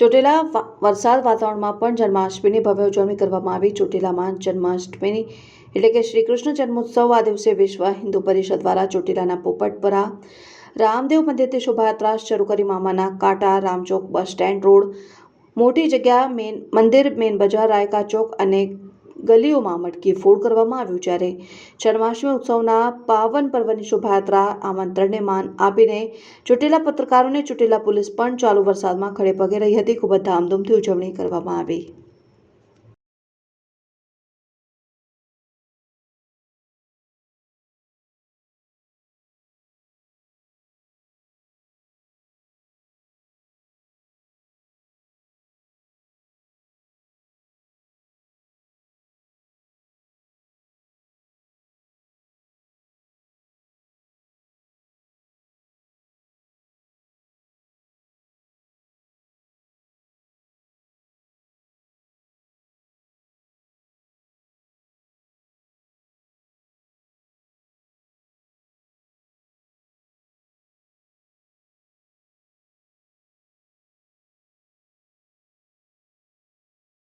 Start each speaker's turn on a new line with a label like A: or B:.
A: ચોટીલા વરસાદ વાતાવરણમાં પણ જન્માષ્ટમીની ભવ્ય ઉજવણી કરવામાં આવી. ચોટીલામાં જન્માષ્ટમીની, એટલે કે શ્રી કૃષ્ણ જન્મોત્સવ આ દિવસે વિશ્વ હિન્દુ પરિષદ દ્વારા ચોટીલાના પોપટપરા, રામદેવ મંદિરથી શોભાયાત્રા શરૂ કરી મામાના કાંટા, રામચોક બસ સ્ટેન્ડ રોડ, મોટી જગ્યા મેન, મંદિર, મેન બજાર, રાયકા ચોક અને ગલીઓમાં મટકી ફોડ કરવામાં આવ્યું જ્યારે જન્માષ્ટમી ઉત્સવના પાવન પર્વની શોભાયાત્રા આમંત્રણને માન આપીને ચૂંટેલા પત્રકારોને ચૂંટેલા પોલીસ પણ ચાલુ વરસાદમાં ખડે પગે રહી હતી. ખૂબ જ ધામધૂમથી ઉજવણી કરવામાં આવી.